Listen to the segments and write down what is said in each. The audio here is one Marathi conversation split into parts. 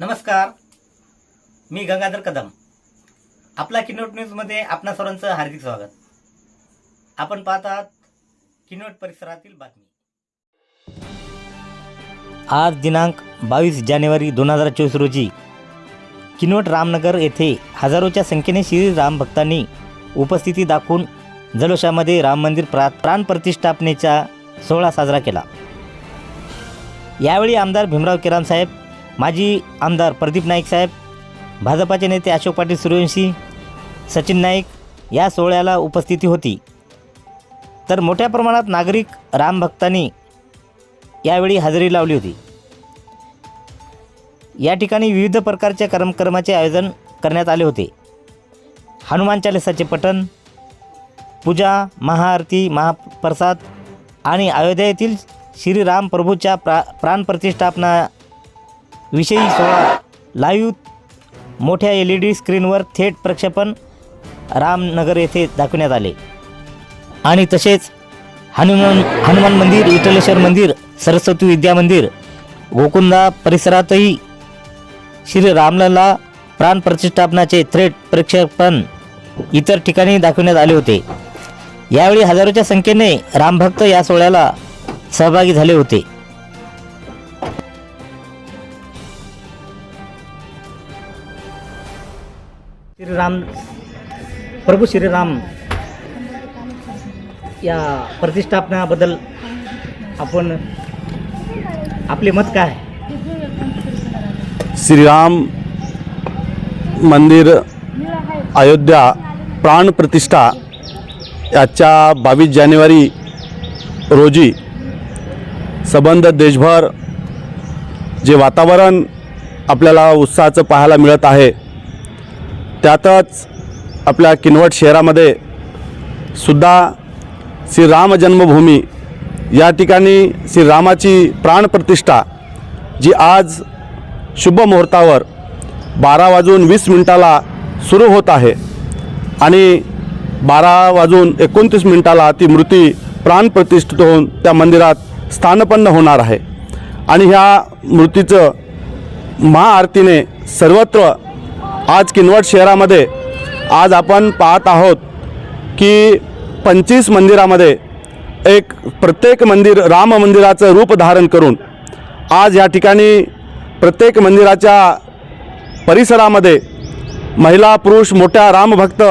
नमस्कार. मी गंगाधर कदम. आपला किनोट न्यूजमध्ये आपणा सर्वांचं हार्दिक स्वागत. आपण पाहत आहात किनोट परिसरातील बातमी. आज दिनांक बावीस जानेवारी दोन हजार चोवीस रोजी किनोट रामनगर येथे हजारोच्या संख्येने श्रीराम भक्तांनी उपस्थिती दाखवून जलोशामध्ये राम मंदिर प्रा प्राण प्रतिष्ठापनेचा सोहळा साजरा केला. यावेळी आमदार भीमराव केराम साहेब माजी आमदार प्रदीप नाईक साहेब भाजपाचे नेते अशोक पाटील सूर्यवंशी सचिन नाईक या सोहळ्याला उपस्थिती होती. तर मोठ्या प्रमाणात नागरिक रामभक्तांनी यावेळी हजेरी लावली होती. या ठिकाणी विविध प्रकारच्या कार्यक्रमाचे आयोजन करण्यात आले होते. हनुमान चालिसाचे पठण पूजा महाआरती महाप्रसाद आणि अयोध्या येथील श्रीराम प्रभूच्या प्रा प्राणप्रतिष्ठापना विषयी सोहळा लाईव्ह मोठ्या एल ई डी स्क्रीनवर थेट प्रक्षेपण रामनगर येथे दाखवण्यात आले. आणि तसेच हनुमान हनुमान मंदिर विठ्ठलेश्वर मंदिर सरस्वती विद्या मंदिर गोकुंदा परिसरातही श्री रामलला प्राणप्रतिष्ठापनाचे थेट प्रक्षेपण इतर ठिकाणी दाखवण्यात आले होते. यावेळी हजारोच्या संख्येने रामभक्त या सोहळ्याला सहभागी झाले होते. श्रीराम प्रभू श्रीराम या प्रतिष्ठापनाबद्दल आपण आपले मत काय? श्रीराम मंदिर अयोध्या प्राणप्रतिष्ठा याच्या बावीस जानेवारी रोजी संबंध देशभर जे वातावरण आपल्याला उत्साहाचं पाहायला मिळत आहे त्यातच आपल्या किनवट शहरामध्ये सुद्धा श्रीराम जन्मभूमी या ठिकाणी श्रीरामाची प्राणप्रतिष्ठा जी आज शुभ मुहूर्तावर बारा वाजून वीस मिनिटाला सुरू होत आहे आणि बारा वाजून एकोणतीस मिनिटाला ती मूर्ती प्राणप्रतिष्ठित होऊन त्या मंदिरात स्थानपन्न होणार आहे. आणि ह्या मूर्तीचं महाआरतीने सर्वत्र आज किनवट शहरामध्ये आज आपण पाहत आहोत की पंचवीस मंदिरामध्ये एक प्रत्येक मंदिर राम मंदिराचं रूप धारण करून आज या ठिकाणी प्रत्येक मंदिराच्या परिसरामध्ये महिला पुरुष मोठ्या रामभक्त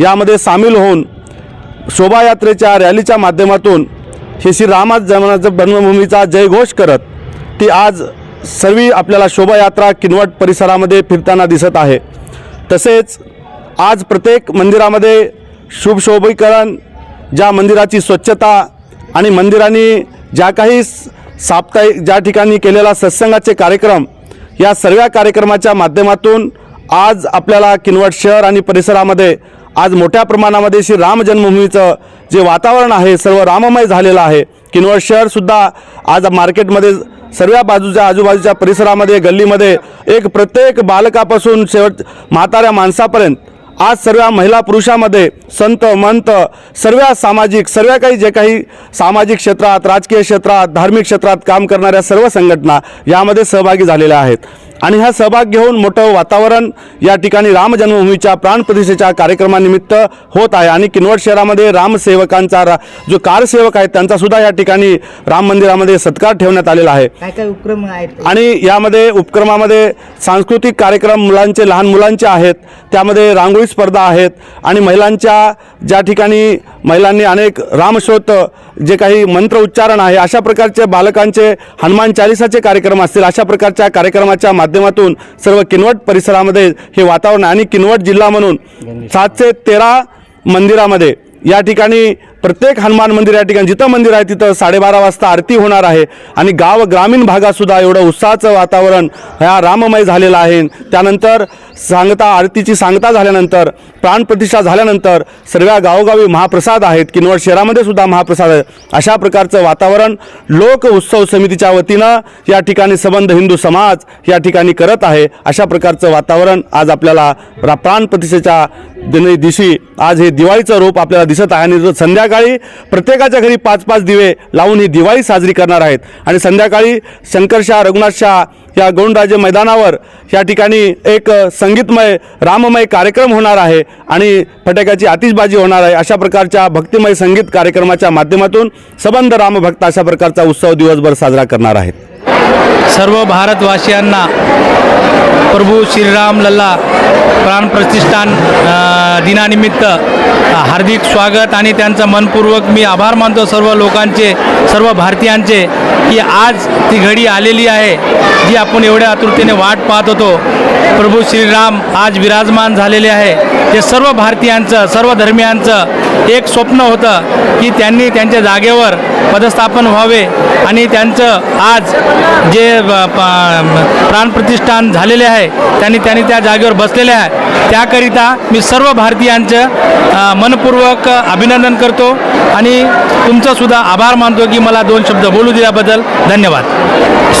यामध्ये सामील होऊन शोभायात्रेच्या रॅलीच्या माध्यमातून हे श्री रामा जन्मभूमीचा जयघोष करत ती आज सर्व आपल्याला शोभायात्रा किनवट परिसरामध्ये फिरताना दिसत आहे. तसेच आज प्रत्येक मंदिरामध्ये शुभशोभीकरण ज्या मंदिराची स्वच्छता आणि मंदिरांनी ज्या काही साप्ताहिक ज्या ठिकाणी केलेला सत्संगाचे कार्यक्रम या सर्व कार्यक्रमाच्या माध्यमातून आज आपल्याला किनवट शहर आणि परिसरामध्ये आज मोठ्या प्रमाणामध्ये श्री राम जन्मभूमीचं जे वातावरण आहे सर्व राममय झालेलं आहे. किनवट शहरसुद्धा आज मार्केटमध्ये सर्व बाजूच्या आजूबाजूच्या परिसरामध्ये गल्लीमध्ये एक प्रत्येक बालकापासून शेवट म्हाताऱ्या माणसापर्यंत आज सर्व महिला पुरुषामध्ये संत मंत सर्व सामाजिक सर्व काही जे काही सामाजिक क्षेत्रात राजकीय क्षेत्रात धार्मिक क्षेत्रात काम करणाऱ्या सर्व संघटना यामध्ये सहभागी झालेल्या आहेत. आणि हा सहभाग घेऊन मोठं वातावरण या ठिकाणी राम जन्मभूमीच्या प्राणप्रतिष्ठेच्या कार्यक्रमानिमित्त होत आहे. आणि किनवट शहरामध्ये रामसेवकांचा रा जो कारसेवक आहे त्यांचासुद्धा या ठिकाणी राम मंदिरामध्ये सत्कार ठेवण्यात आलेला आहे. काय काय उपक्रम आहेत? आणि यामध्ये उपक्रमामध्ये सांस्कृतिक कार्यक्रम मुलांचे लहान मुलांचे आहेत त्यामध्ये रांगोळी स्पर्धा आहेत आणि महिलांच्या ज्या ठिकाणी महिलांनी अनेक रामशोत जे काही मंत्र उच्चारण आहे अशा प्रकारचे बालकांचे हनुमान चालिसाचे कार्यक्रम असतील अशा प्रकारच्या कार्यक्रमाच्या माध्यमातून सर्व किनवट परिसरामध्ये हे वातावरण आणि किनवट जिल्हा म्हणून सातशे तेरा मंदिरामध्ये या ठिकाणी प्रत्येक हनुमान मंदिर या ठिकाणी जिथं मंदिर आहे तिथं साडेबारा वाजता आरती होणार आहे. आणि गाव ग्रामीण भागातसुद्धा एवढं उत्साहाचं वातावरण ह्या राममय झालेलं आहे. त्यानंतर सांगता आरतीची सांगता झाल्यानंतर प्राणप्रतिष्ठा झाल्यानंतर सर्व गावोगावी महाप्रसाद आहेत. किनवट शहरामध्ये सुद्धा महाप्रसाद आहे. अशा प्रकारचं वातावरण लोक उत्सव समितीच्या वतीनं या ठिकाणी संबंध हिंदू समाज या ठिकाणी करत आहे. अशा प्रकारचं वातावरण आज आपल्याला प्राणप्रतिष्ठेच्या दिवशी आज हे दिवाळीचं रूप आपल्याला दिसत आहे. आणि संध्याकाळ संध्याकाळी प्रत्येकाच्या घरी पाच पाच दिवे लावून ही दिवाळी साजरी करणार आहेत. आणि संध्याकाळी शंकरशाह रघुनाथशाह या गौंडराजे मैदानावर या ठिकाणी एक संगीतमय राममय कार्यक्रम होणार आहे आणि फटाक्याची आतिषबाजी होणार आहे अशा प्रकारच्या भक्तिमय संगीत कार्यक्रमाच्या माध्यमातून सबंध रामभक्त अशा प्रकारचा उत्सव दिवसभर साजरा करणार आहेत. सर्व भारतवासियांना प्रभू श्रीराम लल्ला प्राणप्रतिष्ठान दिनानिमित्त हार्दिक स्वागत आणि त्यांचं मनपूर्वक मी आभार मानतो सर्व लोकांचे सर्व भारतीयांचे की आज ती घडी आलेली आहे जी आपण एवढ्या आतुरतेने वाट पाहत होतो. प्रभू श्रीराम आज विराजमान झालेले आहे. ते सर्व भारतीयांचं सर्व धर्मियांचं एक स्वप्न होतं की त्यांनी त्यांच्या जागेवर पदस्थापन व्हावे आणि त्यांचं आज जे प्राणप्रतिष्ठान झालेले आहे त्यांनी त्यांनी त्या जागेवर बसलेले आहे. त्याकरिता मी सर्व भारतीयांचं मनपूर्वक अभिनंदन करतो आणि तुमचंसुद्धा आभार मानतो की मला दोन शब्द बोलू दिल्याबद्दल धन्यवाद.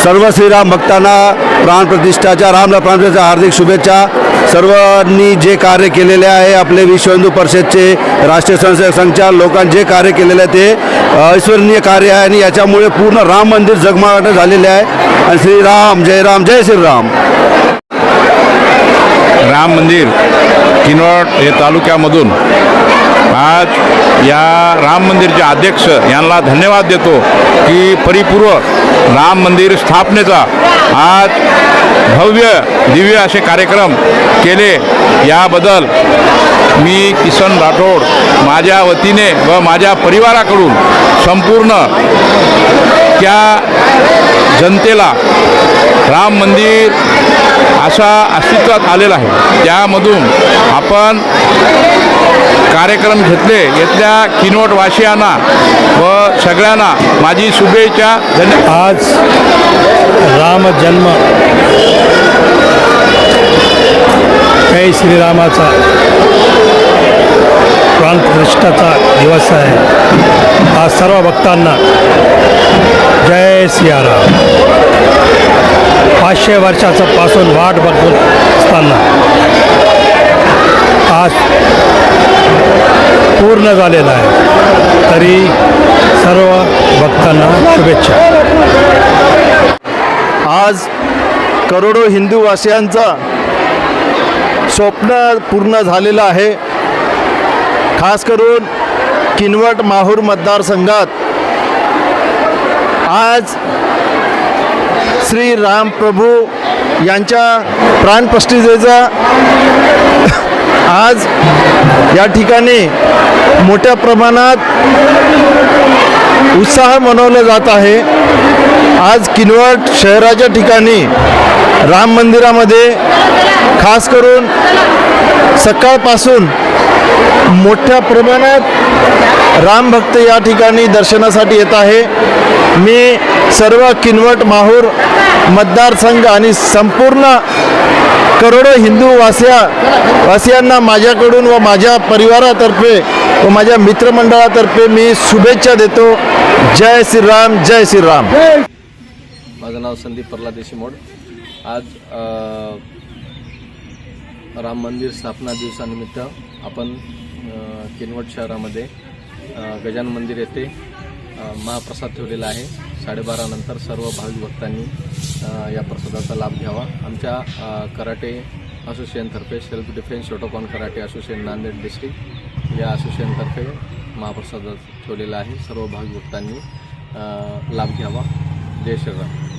सर्व श्रीराम भक्तांना प्राणप्रतिष्ठाच्या रामला प्राणप्रतिष्ठा हार्दिक शुभेच्छा. सर्वांनी जे कार्य केलेले आहे आपले विश्व हिंदू परिषदचे राष्ट्रीय स्वयंसेवक संघच्या लोकांनी जे कार्य केलेले आहे ते ऐश्वरणीय कार्य आहे आणि याच्यामुळे पूर्ण राम मंदिर जगमगाट झालेले आहे. आणि श्रीराम जय राम जय श्रीराम. राम मंदिर किनवट हे तालुक्यामधून आज या राम मंदिरचे अध्यक्ष यांना धन्यवाद देतो की परिपूर्व राम मंदिर स्थापनेचा आज भव्य दिव्य असे कार्यक्रम केले. याबद्दल मी किसन राठोड माझ्या वतीने व माझ्या परिवाराकडून संपूर्ण त्या जनतेला राम मंदिर असा अस्तित्वात आलेला आहे. त्यामधून आपण कार्यक्रम घेतले. इथल्या किनवटवासियांना व सगळ्यांना माझी शुभेच्छा. धन्यवाद आज राम जन्म. जय श्रीरामाचा प्राणप्रतिष्ठाचा दिवस आहे. आज सर्व भक्तांना जय सियाराम. पाचशे वर्षाचं पासून वाट बघत असताना आज पूर्ण झालेला आहे. तरी सर्व भक्तांना शुभेच्छा. आज करोडो हिंदू वासियांचा स्वप्न पूर्ण झालेलं आहे. खास करून किनवट माहूर मतदारसंघात. आज श्री राम प्रभू यांच्या प्राणप्रतिष्ठेचा आज या ठिकाणी मोठ्या प्रमाणात उत्साह मनवला जात आहे. आज किनवट शहराच्या ठिकाणी राम मंदिरामध्ये खास करून सकाळपासून मोठ्या प्रमाणात राम भक्त या ठिकाणी दर्शनासाठी येत आहे. मी सर्व किनवट माहूर मतदारसंघ आणि संपूर्ण करोडो हिंदू वासिया वासियांना माझ्याकडून व माझ्या परिवारातर्फे व माझ्या मित्रमंडळातर्फे मी शुभेच्छा देतो. जय श्रीराम जय श्रीराम. माझं नाव संदीप प्रल्हाद देशमुख. आज राम मंदिर स्थापना दिवसानिमित्त आपण किनवट शहरामध्ये गजान मंदिर येथे महाप्रसाद ठेवलेला आहे. साडेबारा नंतर सर्व भाविक भक्तांनी या प्रसादाचा लाभ घ्यावा. आमच्या karate असोसिएशनतर्फे self defence Shotokan karate association Nanded district या असोसिएशनतर्फे महाप्रसाद ठेवलेला आहे. सर्व भाविक भक्तांनी लाभ घ्यावा. जय श्रीराम.